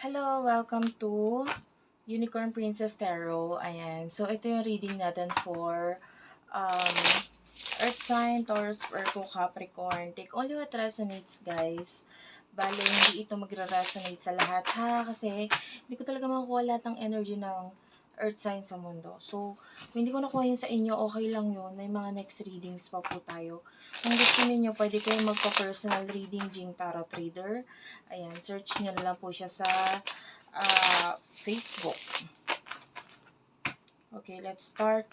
Hello, welcome to Unicorn Princess Tarot. Ayan. So, ito yung reading natin for um, Earth sign, Taurus, Virgo, Capricorn. Take only what resonates, guys. Bale, hindi ito magre-resonate sa lahat, ha? Kasi, hindi ko talaga makukuha lahat ng energy ng Earth sign sa mundo. So, kung hindi ko nakuha yun sa inyo, okay lang yun. May mga next readings pa po tayo. Kung gusto niyo pwede kayong magpa-personal reading, Jing Tarot Reader. Ayan, search nyo lang po siya sa ah, Facebook. Okay, let's start.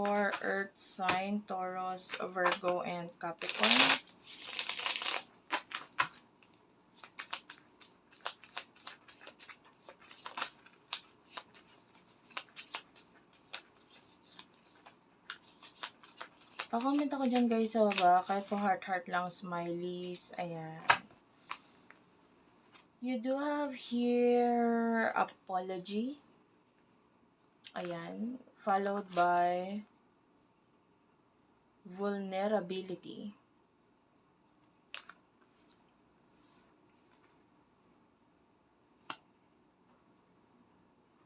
For Earth sign, Taurus, Virgo, and Capricorn. Pa-comment ako dyan guys sa baba. Kahit po heart-heart lang, smileys. Ayan. You do have here apology. Ayan. Followed by vulnerability.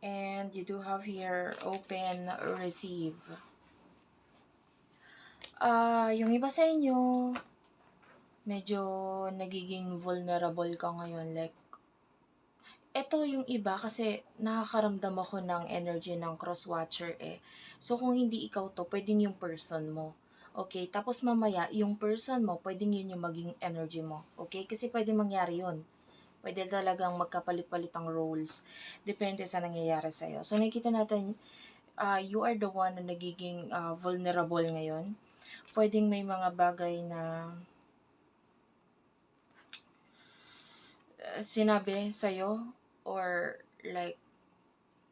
And you do have here open receive. Ah, yung iba sa inyo, medyo nagiging vulnerable ka ngayon. Like, eto yung iba kasi nakakaramdam ako ng energy ng cross-watcher eh. So, kung hindi ikaw to, pwedeng yung person mo. Okay? Tapos mamaya, yung person mo, pwedeng yun yung maging energy mo. Okay? Kasi pwede mangyari yun. Pwede talagang magkapalit-palit ang roles. Depende sa nangyayari sa'yo. So, nakikita natin, ah, you are the one na nagiging ah, vulnerable ngayon pwedeng may mga bagay na uh, sinabi sa'yo or like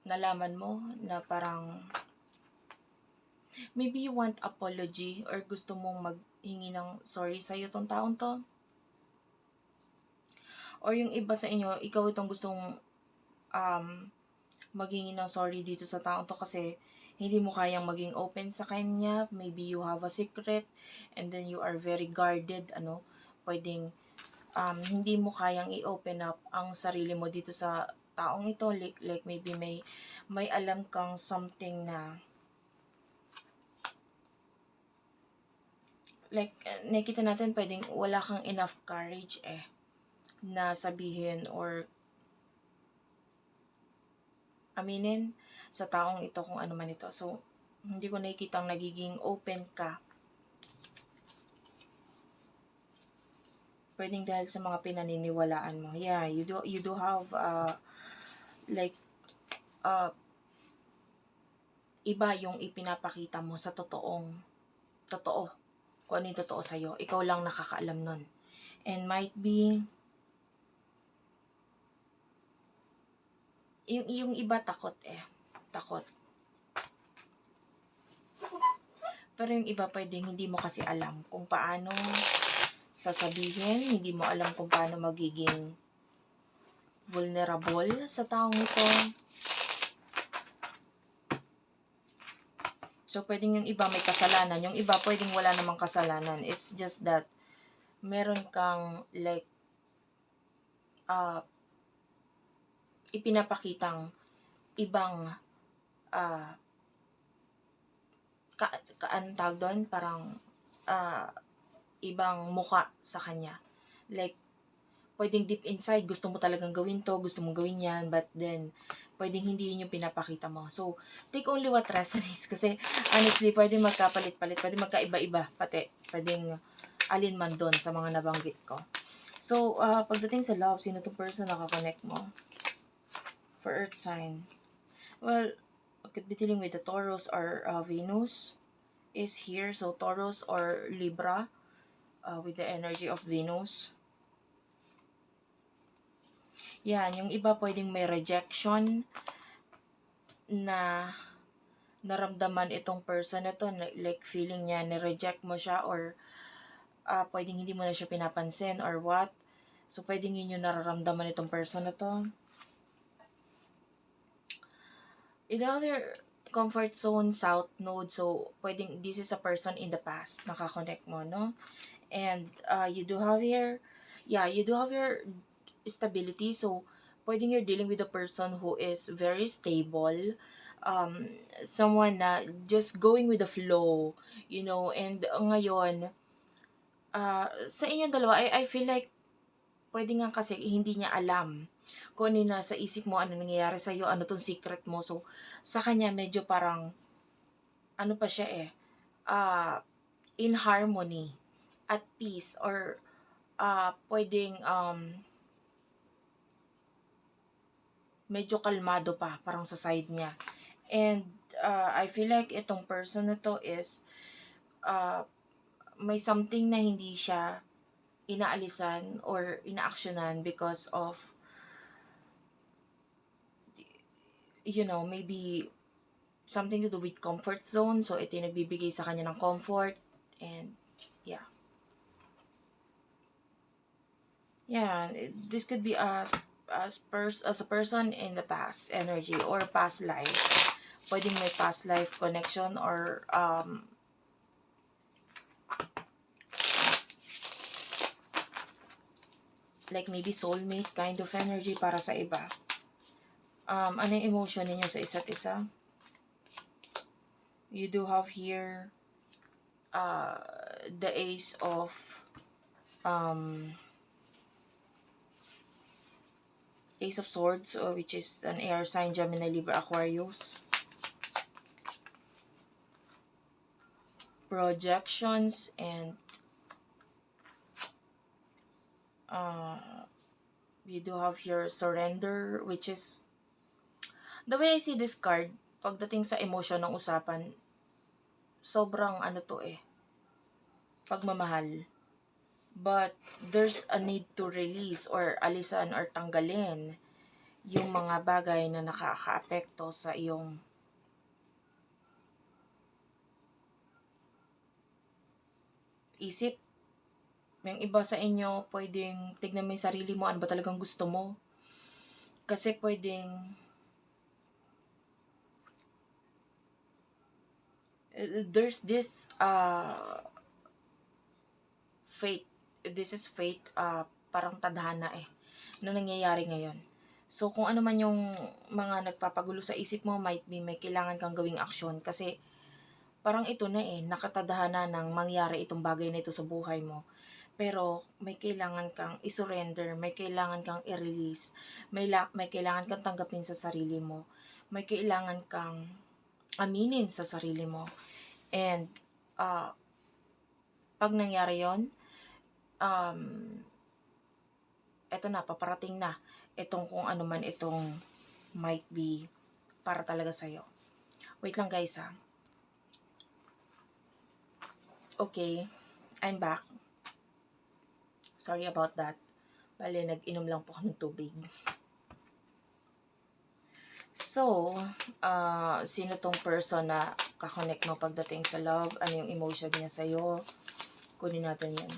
nalaman mo na parang maybe you want apology or gusto mong maghingi ng sorry sa'yo tong taong to? Or yung iba sa inyo ikaw itong gustong um, maghingi ng sorry dito sa taong to kasi hindi mo kayang maging open sa kanya, maybe you have a secret, and then you are very guarded, ano, pwedeng um, hindi mo kayang i-open up ang sarili mo dito sa taong ito, like, like maybe may, may alam kang something na like, nakita natin pwedeng wala kang enough courage eh na sabihin or aminin sa taong ito kung ano man ito. So, hindi ko nakikita nagiging open ka. Pwedeng dahil sa mga pinaniniwalaan mo. Yeah, you do you do have uh, like uh, iba yung ipinapakita mo sa totoong totoo. Kung ano yung totoo sa'yo. Ikaw lang nakakaalam nun. And might be yung, yung iba takot eh takot. Pero yung iba pwedeng hindi mo kasi alam kung paano sasabihin, hindi mo alam kung paano magiging vulnerable sa taong ito. So, pwedeng yung iba may kasalanan. Yung iba pwedeng wala namang kasalanan. It's just that meron kang like uh, ipinapakitang ibang ah ka, ka anong tawag doon? Parang ah ibang muka sa kanya. Like, pwedeng deep inside, gusto mo talagang gawin to, gusto mong gawin yan, but then, pwedeng hindi yun yung pinapakita mo. So, take only what resonates. Kasi, honestly, pwedeng magkapalit-palit, pwedeng magkaiba-iba, pati, pwedeng alin man doon sa mga nabanggit ko. So, uh, pagdating sa love, sino itong person nakakonect mo? For earth sign. Well, could be dealing with the Taurus or uh, Venus is here. So, Taurus or Libra uh, with the energy of Venus. Yan, yung iba pwedeng may rejection na naramdaman itong person na to, like feeling niya, ni-reject mo siya or uh, pwedeng hindi mo na siya pinapansin or what. So, pwedeng yun yung nararamdaman itong person na to. In other, comfort zone, south node. So, pwedeng, this is a person in the past, nakakonect mo, no? And, uh, you do have here, yeah, you do have your stability. So, pwedeng you're dealing with a person who is very stable, um, someone na just going with the flow, you know, and ngayon, uh, sa inyong dalawa, I, I feel like, pwede nga kasi hindi niya alam kung ano yung nasa isip mo, ano nangyayari sa'yo, ano tong secret mo. So, sa kanya, medyo parang, ano pa siya eh, uh, in harmony, at peace, or uh, pwedeng, um, medyo kalmado pa, parang sa side niya. And, uh, I feel like itong person na to is, uh, may something na hindi siya inaalisan or inaaksyonan because of you know, maybe something to do with comfort zone. So, ito yung nagbibigay sa kanya ng comfort. And, yeah. Yeah, this could be as, as, pers as a person in the past energy or past life. Pwedeng may past life connection or um, like maybe soulmate kind of energy para sa iba. Um, ano yung emotion ninyo sa isa't isa? You do have here uh, the ace of um, ace of swords uh, which is an air sign Gemini Libra Aquarius projections and uh, you do have your surrender, which is, the way I see this card, pagdating sa emotion ng usapan, sobrang ano to eh, pagmamahal. But, there's a need to release or alisan or tanggalin yung mga bagay na nakaka-apekto sa iyong isip, yung iba sa inyo, pwedeng tignan mo yung sarili mo, ano ba talagang gusto mo. Kasi pwedeng there's this uh, fate. This is fate, uh, parang tadhana eh, na nangyayari ngayon. So, kung ano man yung mga nagpapagulo sa isip mo, might be may kailangan kang gawing aksyon. Kasi, parang ito na eh, nakatadhana ng mangyari itong bagay na ito sa buhay mo pero may kailangan kang isurrender, may kailangan kang i-release, may, la- may kailangan kang tanggapin sa sarili mo, may kailangan kang aminin sa sarili mo. And, uh, pag nangyari yon um, eto na, paparating na, itong kung ano man itong might be para talaga sa'yo. Wait lang guys ha. Okay, I'm back. Sorry about that. Bale, nag-inom lang po ako ng tubig. So, uh, sino tong person na kakonect mo pagdating sa love? Ano yung emotion niya sa'yo? Kunin natin yan.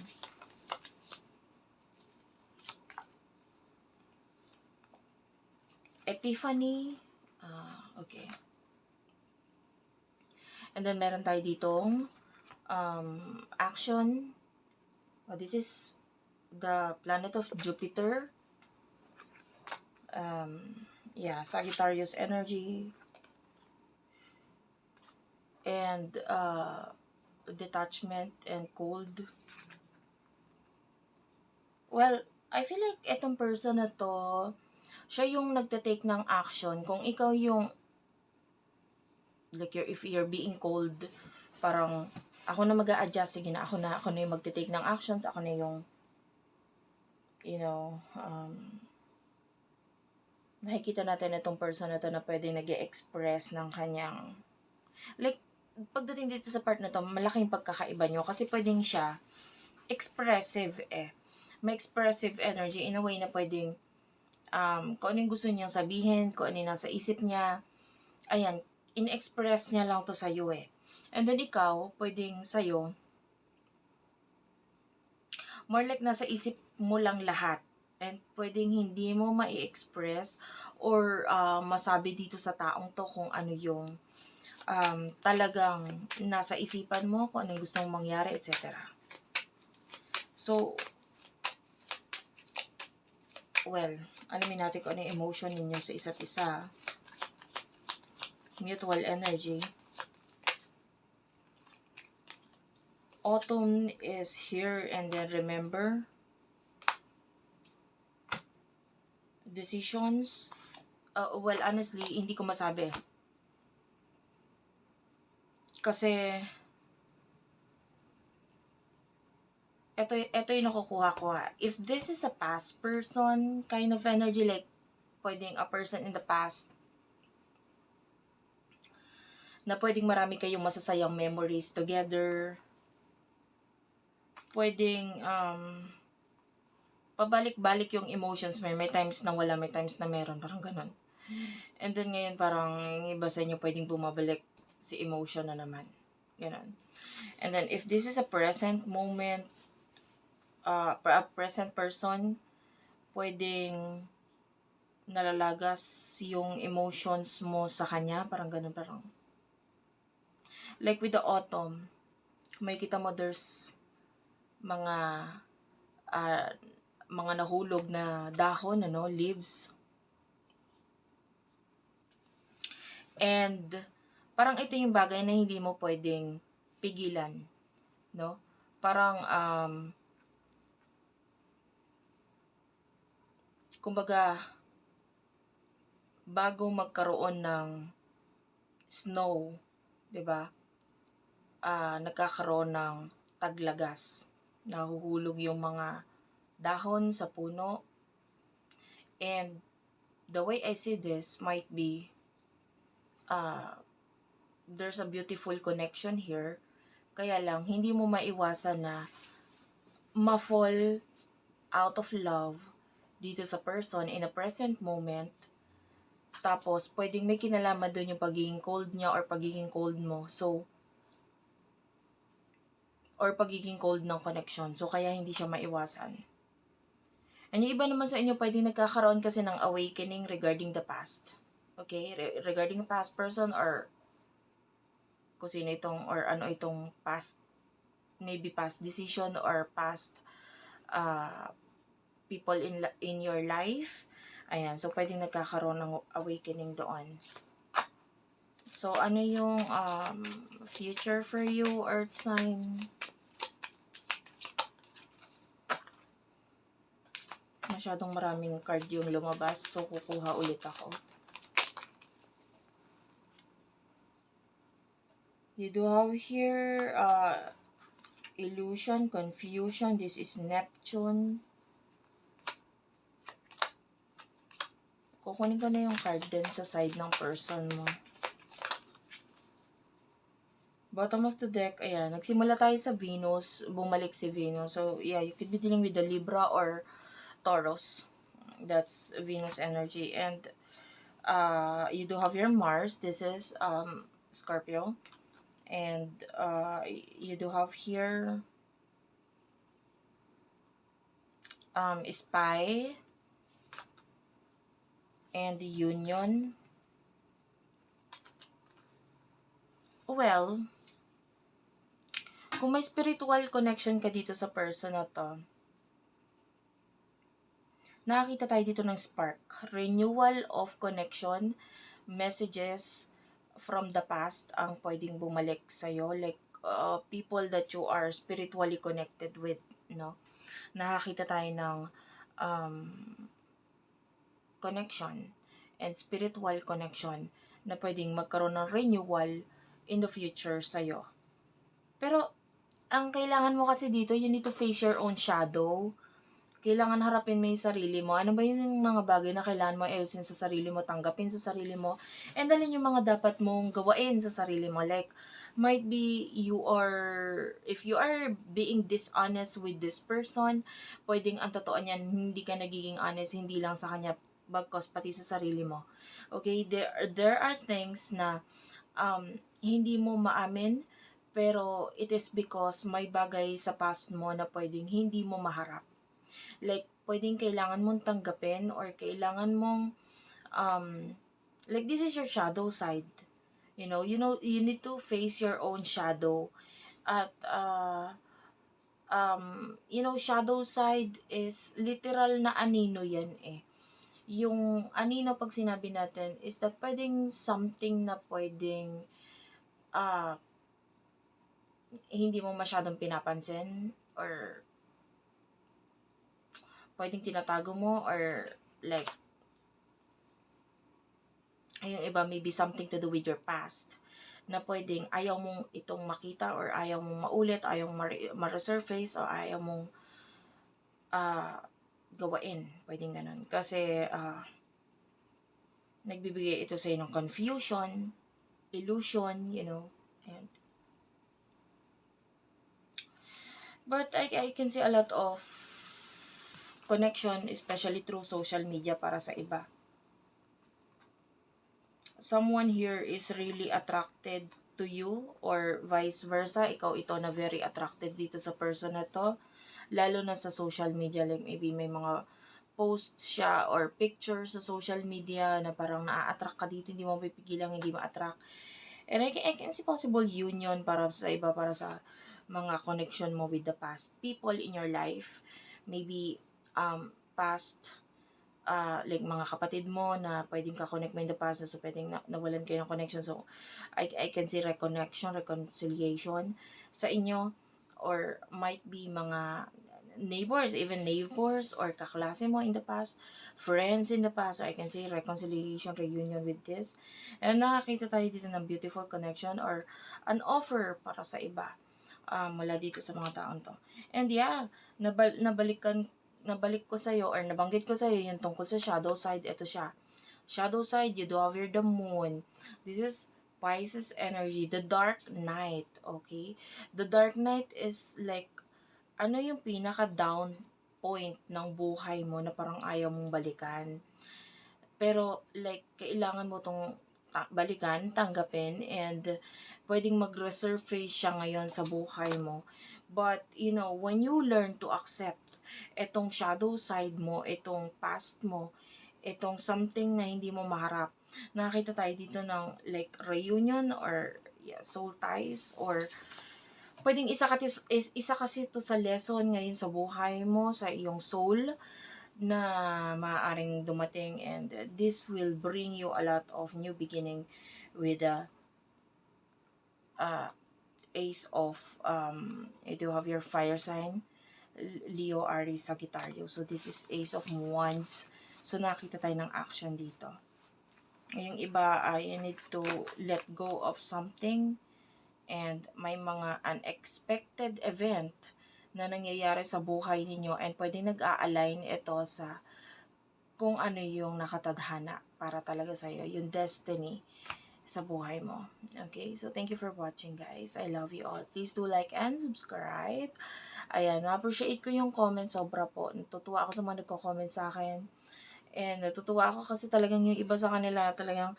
Epiphany. Uh, okay. And then, meron tayo ditong um, action. Oh, this is the planet of Jupiter. Um, yeah, Sagittarius energy. And uh, detachment and cold. Well, I feel like etong person na to, siya yung nagte-take ng action. Kung ikaw yung, like, you're, if you're being cold, parang, ako na mag adjust sige na, ako na, ako na yung magte-take ng actions, ako na yung you know, um, nakikita natin itong person na to na pwede nag express ng kanyang, like, pagdating dito sa part na to, malaking pagkakaiba nyo kasi pwedeng siya expressive eh. May expressive energy in a way na pwedeng um, kung anong gusto niyang sabihin, kung ano nasa isip niya, ayan, in-express niya lang to sa iyo eh. And then ikaw, pwedeng sa'yo, more like nasa isip mo lang lahat. And pwedeng hindi mo ma-express or uh, masabi dito sa taong to kung ano yung um, talagang nasa isipan mo kung anong gusto mong mangyari, etc. So, well, alamin natin kung ano yung emotion ninyo sa isa't isa. Mutual energy. Autumn is here and then remember decisions. Uh, well, honestly, hindi ko masabi. Kasi ito, ito yung nakukuha ko ha. If this is a past person kind of energy, like pwedeng a person in the past na pwedeng marami kayong masasayang memories together. Pwedeng um, pabalik-balik yung emotions mo. May times na wala, may times na meron. Parang ganun. And then ngayon parang yung iba sa inyo pwedeng bumabalik si emotion na naman. Ganun. And then if this is a present moment, uh, present person, pwedeng nalalagas yung emotions mo sa kanya. Parang ganun, parang like with the autumn, may kita mo there's mga uh, mga nahulog na dahon, ano, leaves. And parang ito yung bagay na hindi mo pwedeng pigilan, no? Parang um kumbaga bago magkaroon ng snow, 'di ba? Ah, nagkakaroon ng taglagas. Nahuhulog yung mga dahon sa puno. And the way I see this might be uh, there's a beautiful connection here. Kaya lang, hindi mo maiwasan na ma-fall out of love dito sa person in a present moment. Tapos, pwedeng may kinalaman doon yung pagiging cold niya or pagiging cold mo. So, or pagiging cold ng connection. So, kaya hindi siya maiwasan. And yung iba naman sa inyo, pwedeng nagkakaroon kasi ng awakening regarding the past. Okay? Re- regarding past person or kung sino itong or ano itong past maybe past decision or past uh, people in in your life. Ayan, so pwedeng nagkakaroon ng awakening doon. So, ano yung um, future for you, Earth sign? Masyadong maraming card yung lumabas, so kukuha ulit ako. You do have here uh, illusion, confusion. This is Neptune. Kukunin ko na yung card din sa side ng person mo. Bottom of the deck, ayan. Nagsimula tayo sa Venus. Bumalik si Venus. So, yeah, you could be dealing with the Libra or Taurus. That's Venus energy. And, uh, you do have your Mars. This is, um, Scorpio. And, uh, you do have here, um, Spy. And Union. Well, kung may spiritual connection ka dito sa person na to, nakakita tayo dito ng spark. Renewal of connection, messages from the past ang pwedeng bumalik sa'yo. Like, uh, people that you are spiritually connected with, no? Nakakita tayo ng um, connection and spiritual connection na pwedeng magkaroon ng renewal in the future sa'yo. Pero, ang kailangan mo kasi dito, you need to face your own shadow. Kailangan harapin mo yung sarili mo. Ano ba yung mga bagay na kailangan mo ayusin sa sarili mo, tanggapin sa sarili mo, and alin yung mga dapat mong gawain sa sarili mo. Like, might be you are, if you are being dishonest with this person, pwedeng ang totoo niyan, hindi ka nagiging honest, hindi lang sa kanya, bagkos pati sa sarili mo. Okay, there, there are things na um, hindi mo maamin, pero it is because may bagay sa past mo na pwedeng hindi mo maharap. Like, pwedeng kailangan mong tanggapin or kailangan mong, um, like this is your shadow side. You know, you know, you need to face your own shadow. At, uh, um, you know, shadow side is literal na anino yan eh. Yung anino pag sinabi natin is that pwedeng something na pwedeng ah hindi mo masyadong pinapansin or pwedeng tinatago mo or like yung iba maybe something to do with your past na pwedeng ayaw mong itong makita or ayaw mong maulit, ayaw mong ma- ma-resurface o ayaw mong ah gawain. Pwedeng ganun. Kasi ah nagbibigay ito sa ng confusion, illusion, you know. And, but I, I can see a lot of connection, especially through social media para sa iba. Someone here is really attracted to you or vice versa. Ikaw ito na very attracted dito sa person na to. Lalo na sa social media. Like maybe may mga posts siya or pictures sa social media na parang naa-attract ka dito. Hindi mo pipigilang hindi ma-attract. And I can, I can see possible union para sa iba, para sa mga connection mo with the past people in your life. Maybe um, past uh, like mga kapatid mo na pwedeng ka-connect mo in the past so pwedeng na, nawalan kayo ng connection so I, I can see reconnection, reconciliation sa inyo or might be mga neighbors, even neighbors or kaklase mo in the past, friends in the past, so I can see reconciliation, reunion with this. And nakakita tayo dito ng beautiful connection or an offer para sa iba um, mula dito sa mga taon to. And yeah, nabal- nabalikan nabalik ko sa'yo or nabanggit ko sa'yo yung tungkol sa shadow side, ito siya. Shadow side, you do have your the moon. This is Pisces energy, the dark night, okay? The dark night is like, ano yung pinaka-down point ng buhay mo na parang ayaw mong balikan. Pero like, kailangan mo tong ta- balikan, tanggapin, and pwedeng mag-resurface siya ngayon sa buhay mo. But, you know, when you learn to accept itong shadow side mo, itong past mo, itong something na hindi mo maharap, nakita tayo dito ng like reunion or yeah, soul ties or pwedeng isa, kasi, is, isa kasi to sa lesson ngayon sa buhay mo, sa iyong soul, na maaaring dumating and this will bring you a lot of new beginning with the uh, ace of um, you do have your fire sign Leo, Aries, Sagittario. So, this is Ace of Wands. So, nakita tayo ng action dito. Yung iba, uh, you need to let go of something and may mga unexpected event na nangyayari sa buhay ninyo and pwede nag-a-align ito sa kung ano yung nakatadhana para talaga sa'yo, yung destiny sa buhay mo. Okay? So, thank you for watching, guys. I love you all. Please do like and subscribe. Ayan, na-appreciate ko yung comment. Sobra po. Natutuwa ako sa mga nagko-comment sa akin. And natutuwa ako kasi talagang yung iba sa kanila talagang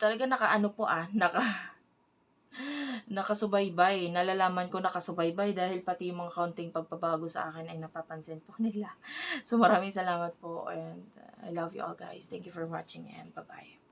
talaga nakaano po ah, naka nakasubaybay. Nalalaman ko nakasubaybay dahil pati yung mga kaunting pagbabago sa akin ay napapansin po nila. So maraming salamat po and uh, I love you all guys. Thank you for watching and bye-bye.